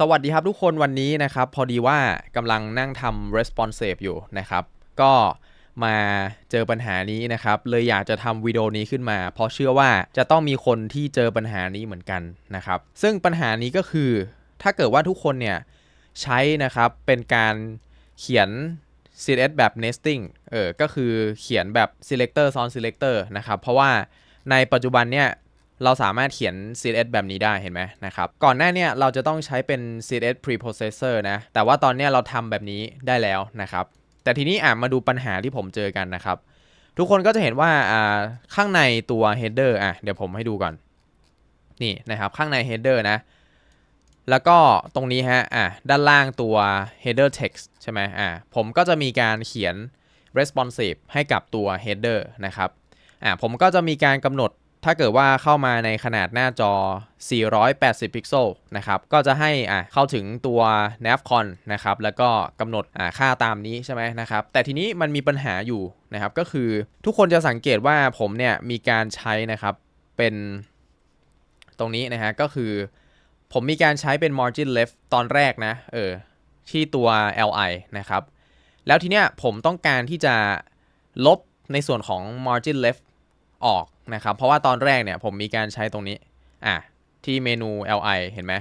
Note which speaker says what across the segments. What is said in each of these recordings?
Speaker 1: สวัสดีครับทุกคนวันนี้นะครับ พอดีว่ากำลังนั่งทำ responsive อยู่นะครับ ก็มาเจอปัญหานี้นะครับ เลยอยากจะทำวิดีโอนี้ขึ้นมา เพราะเชื่อว่าจะต้องมีคนที่เจอปัญหานี้เหมือนกันนะครับ ซึ่งปัญหานี้ก็คือ ถ้าเกิดว่าทุกคนเนี่ยใช้นะครับเป็นการเขียน CSS แบบ nesting เออก็คือเขียนแบบ selector ซ้อน selector นะครับ เพราะว่าในปัจจุบันเนี่ย เราสามารถเขียน CSS แบบนี้ได้เห็นไหมนะครับ ก่อนหน้าเนี่ยเราจะต้องใช้เป็น CSS preprocessor นะ แต่ว่าตอนเนี้ยเราทำแบบนี้ได้แล้วนะครับ แต่ทีนี้อะมาดูปัญหาที่ผมเจอกันนะครับ ทุกคนก็จะเห็นว่าอ่าข้างในตัว header อะเดี๋ยวผมให้ดูก่อน นี่นะครับข้างใน header นะ แล้วก็ตรงนี้ฮะอะด้านล่างตัว header text ใช่ไหมอะผมก็จะมีการเขียน responsive ให้กับตัว header นะครับอะผมก็จะมีการกำหนด ถ้าเกิดว่าเข้ามาในขนาดหน้าจอ 480 พิกเซลนะครับ ก็จะให้อะเข้าถึงตัว navcon นะครับ แล้วก็กำหนดอ่าค่าตามนี้ใช่ไหมนะครับ แต่ทีนี้มันมีปัญหาอยู่นะครับ ก็คือทุกคนจะสังเกตว่าผมเนี่ยมีการใช้นะครับ เป็นตรงนี้นะฮะ ก็คือผมมีการใช้เป็น margin left ตอนแรกนะ เออ ที่ตัว li นะครับ แล้วทีเนี้ยผมต้องการที่จะลบในส่วนของ margin left ออกนะครับ เพราะว่าตอนแรกเนี่ยผมมีการใช้ตรงนี้อะที่เมนู li เห็นไหม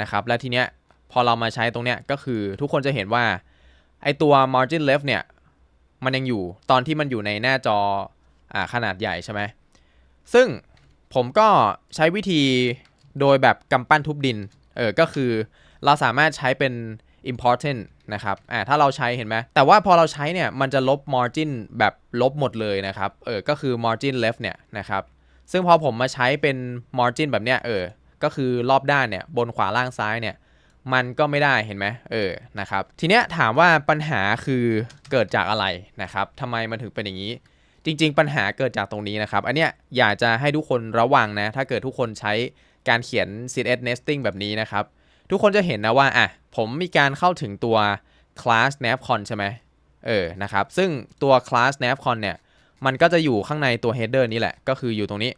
Speaker 1: นะครับแล้วทีเนี้ยพอเรามาใช้ตรงเนี้ยก็คือทุกคนจะเห็นว่าไอตัว margin left เนี่ยมันยังอยู่ตอนที่มันอยู่ในหน้าจออ่าขนาดใหญ่ใช่ไหมซึ่งผมก็ใช้วิธีโดยแบบกำปั้นทุบดินเออก็คือเราสามารถใช้เป็น important นะครับ อ่า ถ้าเราใช้เห็นไหม แต่ว่าพอเราใช้เนี่ย มันจะลบ margin แบบลบหมดเลยนะครับ เออ ก็คือ margin left เนี่ยนะครับ ซึ่งพอผมมาใช้เป็น margin แบบเนี้ย เออ ก็คือรอบด้านเนี่ย บนขวาล่างซ้ายเนี่ย มันก็ไม่ได้เห็นไหมเออ นะครับ ทีเนี้ยถามว่าปัญหาคือเกิดจากอะไรนะครับทำไมมันถึงเป็นอย่างนี้ จริง ๆ ปัญหาเกิดจากตรงนี้นะครับ อันเนี้ยอยากจะให้ทุกคนระวังนะ ถ้าเกิดทุกคนใช้การเขียน CSS nesting แบบนี้นะครับ ทุกคนจะเห็นนะว่าอะผมมีการเข้าถึงตัว class navcon ใช่ไหมเออนะครับ ซึ่งตัว class navcon เนี่ย มันก็จะอยู่ข้างในตัว header นี้แหละ ก็คืออยู่ตรงนี้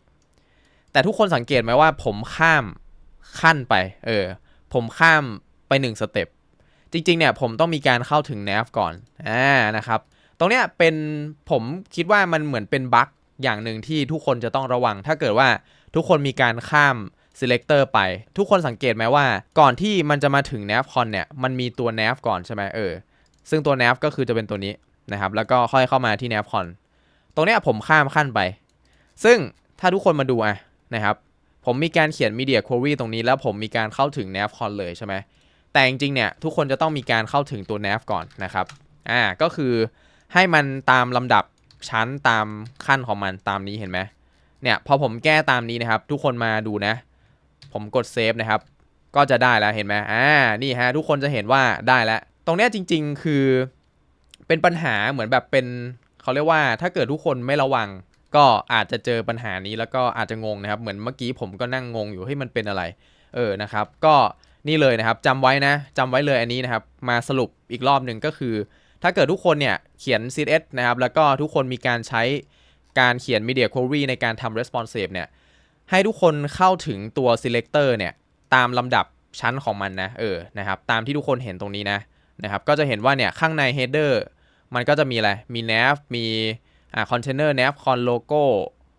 Speaker 1: แต่ทุกคนสังเกตไหมว่าผมข้ามขั้นไป เออ ผมข้ามไป1สเต็ป จริง ๆ เนี่ย ผมต้องมีการเข้าถึง nav ก่อน อ่า นะครับ ตรงเนี้ยเป็น ผมคิดว่ามันเหมือนเป็นบั๊กอย่างหนึ่งที่ทุกคนจะต้องระวัง ถ้าเกิดว่าทุกคนมีการข้าม selector ไป ทุกคนสังเกตไหมว่า ก่อนที่มันจะมาถึง navcon เนี่ย มันมีตัว nav ก่อนใช่ไหมเออ ซึ่งตัว nav ก็คือจะเป็นตัวนี้นะครับ แล้วก็ค่อยเข้ามาที่ navcon ตรงเนี้ยผมข้ามขั้นไป ซึ่งถ้าทุกคนมาดูอะนะครับ ผมมีการเขียน media query ตรงนี้แล้วผมมีการเข้าถึง navcon เลยใช่ไหมแต่จริงๆเนี่ยทุกคนจะต้องมีการเข้าถึงตัว nav ก่อนนะครับ อ่า ก็คือให้มันตามลำดับชั้นตามขั้นของมันตามนี้เห็นไหมเนี่ยพอผมแก้ตามนี้นะครับ ทุกคนมาดูนะ ผมกดเซฟนะครับ ก็จะได้แล้วเห็นไหมอ่า นี่ฮะ ทุกคนจะเห็นว่าได้แล้ว ตรงเนี้ยจริง ๆ คือ เป็นปัญหาเหมือนแบบเป็นเขาเรียกว่าถ้าเกิดทุกคนไม่ระวัง ก็อาจจะเจอปัญหานี้แล้วก็อาจจะงงนะครับ เหมือนเมื่อกี้ผมก็นั่งงงอยู่ให้มันเป็นอะไร เออนะครับ ก็นี่เลยนะครับจำไว้นะจำไว้เลยอันนี้นะครับ มาสรุปอีกรอบหนึ่งก็คือ ถ้าเกิดทุกคนเนี่ยเขียน CSS นะครับ แล้วก็ทุกคนมีการใช้การเขียน media query ในการทำ responsive เนี่ย ให้ทุกคนเข้าถึงตัว selector เนี่ยตามลำดับชั้นของมันนะเออนะครับตามที่ทุกคนเห็นตรงนี้นะนะครับก็จะเห็นว่าเนี่ยข้างใน header มันก็จะมีอะไร มี nav มีอ่า container nav con logo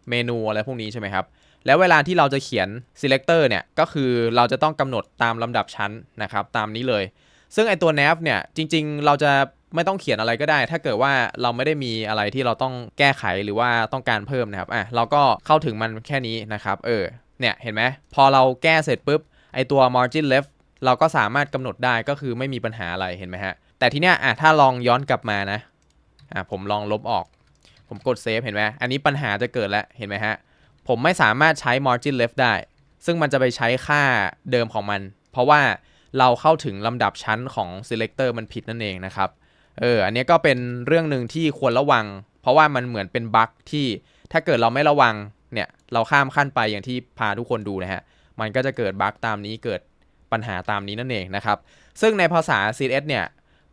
Speaker 1: เมนูอะไรพวกนี้ใช่ไหมครับ แล้วเวลาที่เราจะเขียน selector เนี่ยก็คือเราจะต้องกำหนดตามลำดับชั้นนะครับตามนี้เลย ซึ่งไอตัว nav เนี่ยจริง ๆ เราจะ ไม่ต้องเขียนอะไรก็ได้ ถ้าเกิดว่าเราไม่ได้มีอะไรที่เราต้องแก้ไขหรือว่าต้องการเพิ่มนะครับอะเราก็เข้าถึงมันแค่นี้นะครับเออเนี่ยเห็นไหมพอเราแก้เสร็จปุ๊บไอตัว margin left เราก็สามารถกำหนดได้ก็คือไม่มีปัญหาอะไรเห็นไหมฮะแต่ทีเนี้ยอะถ้าลองย้อนกลับมานะอะผมลองลบออก ผมกดเซฟเห็นไหมอันนี้ปัญหาจะเกิดแล้วเห็นไหมฮะผมไม่สามารถใช้ margin left ได้ ซึ่งมันจะไปใช้ค่าเดิมของมัน เพราะว่าเราเข้าถึงลำดับชั้นของ selector มันผิดนั่นเองนะครับ เอออันนี้ก็เป็นเรื่องหนึ่งที่ควรระวัง เพราะว่ามันเหมือนเป็นบั๊กที่ถ้าเกิดเราไม่ระวังเนี่ยเราข้ามขั้นไปอย่างที่พาทุกคนดูนะฮะมันก็จะเกิดบั๊กตามนี้เกิดปัญหาตามนี้นั่นเองนะครับ ซึ่งในภาษา CSS เนี่ย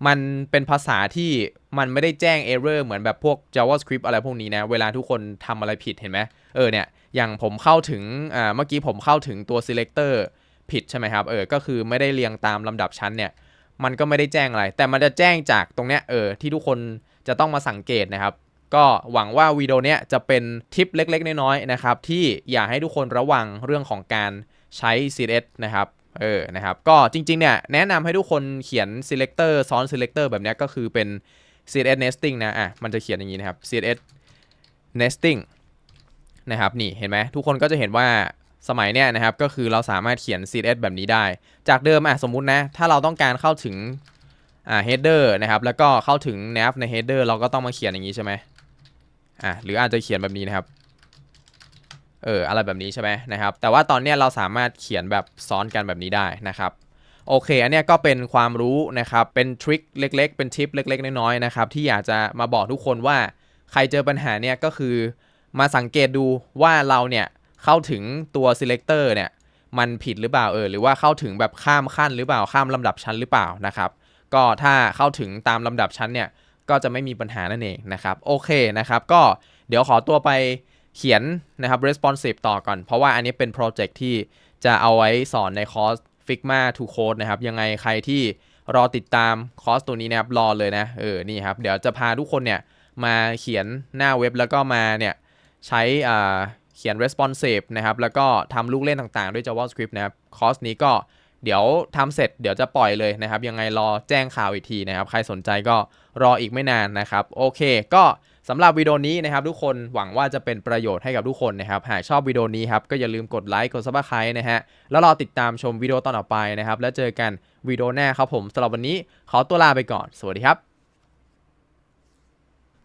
Speaker 1: มันเป็นภาษาที่มันไม่ได้แจ้ง error เหมือนแบบพวก JavaScript อะไรพวกนี้นะ เวลาทุกคนทำอะไรผิดเห็นไหมเออเนี่ย อย่างผมเข้าถึงอ่าเมื่อกี้ผมเข้าถึงตัว selector ผิดใช่ไหมครับ เออ ก็คือไม่ได้เรียงตามลำดับชั้นเนี่ย มันก็ไม่ได้แจ้งอะไร แต่มันจะแจ้งจากตรงเนี้ยเออที่ทุกคนจะต้องมาสังเกตนะครับ ก็หวังว่าวิดีโอเนี้ยจะเป็นทิปเล็กๆ น้อยๆนะครับที่อยากให้ทุกคนระวังเรื่องของการใช้ CSS นะครับเออนะครับก็จริงๆเนี่ยแนะนำให้ทุกคนเขียน selector ซ้อน selector แบบนี้ก็คือเป็น CSS nesting นะอะมันจะเขียนอย่างนี้นะครับ CSS nesting นะครับนี่เห็นไหมทุกคนก็จะเห็นว่า สมัยเนี้ยนะครับก็คือเราสามารถเขียน CSS แบบนี้ได้ จากเดิมอะสมมุตินะ ถ้าเราต้องการเข้าถึงอ่า header นะครับแล้วก็เข้าถึง nav ใน header เราก็ต้องมาเขียนอย่างนี้ใช่ไหมอะหรืออาจจะเขียนแบบนี้นะครับเอออะไรแบบนี้ใช่ไหมนะครับ แต่ว่าตอนเนี้ยเราสามารถเขียนแบบซ้อนกันแบบนี้ได้นะครับโอเค อันเนี้ยก็เป็นความรู้นะครับ เป็นทริคเล็กๆ เป็นทิปเล็ก ๆ น้อยๆ นะครับ ที่อยากจะมาบอกทุกคนว่าใครเจอปัญหาเนี่ยก็คือมาสังเกตดูว่าเราเนี่ย เข้าถึงตัว selector เนี่ยมันผิดหรือเปล่าเออหรือว่าเข้าถึงแบบข้ามขั้นหรือเปล่าข้ามลำดับชั้นหรือเปล่านะครับก็ถ้าเข้าถึงตามลำดับชั้นเนี่ยก็จะไม่มีปัญหานั่นเองนะครับโอเคนะครับก็เดี๋ยวขอตัวไปเขียนนะครับ responsive ต่อก่อน เพราะว่าอันนี้เป็นโปรเจกต์ที่จะเอาไว้สอนในคอร์ส Figma to Code นะครับยังไงใครที่รอติดตามคอร์สตัวนี้นะครับรอเลยนะเออนี่ครับเดี๋ยวจะพาทุกคนเนี่ยมาเขียนหน้าเว็บแล้วก็มาเนี่ยใช้ เขียน responsive นะครับ แล้วก็ทำลูกเล่นต่างๆ ด้วย JavaScript นะครับ คอร์สนี้ก็เดี๋ยวทำเสร็จเดี๋ยวจะปล่อยเลยนะครับ ยังไงรอแจ้งข่าวอีกทีนะครับ ใครสนใจก็รออีกไม่นานนะครับ โอเค ก็สำหรับวิดีโอนี้นะครับ ทุกคนหวังว่าจะเป็นประโยชน์ให้กับทุกคนนะครับ หากชอบวิดีโอนี้ครับ ก็อย่าลืมกดไลค์กด subscribe นะฮะ แล้วรอติดตามชมวิดีโอตอนต่อไปนะครับ แล้วเจอกันวิดีโอหน้าครับผมสำหรับวันนี้ขอตัวลาไปก่อน สวัสดีครับ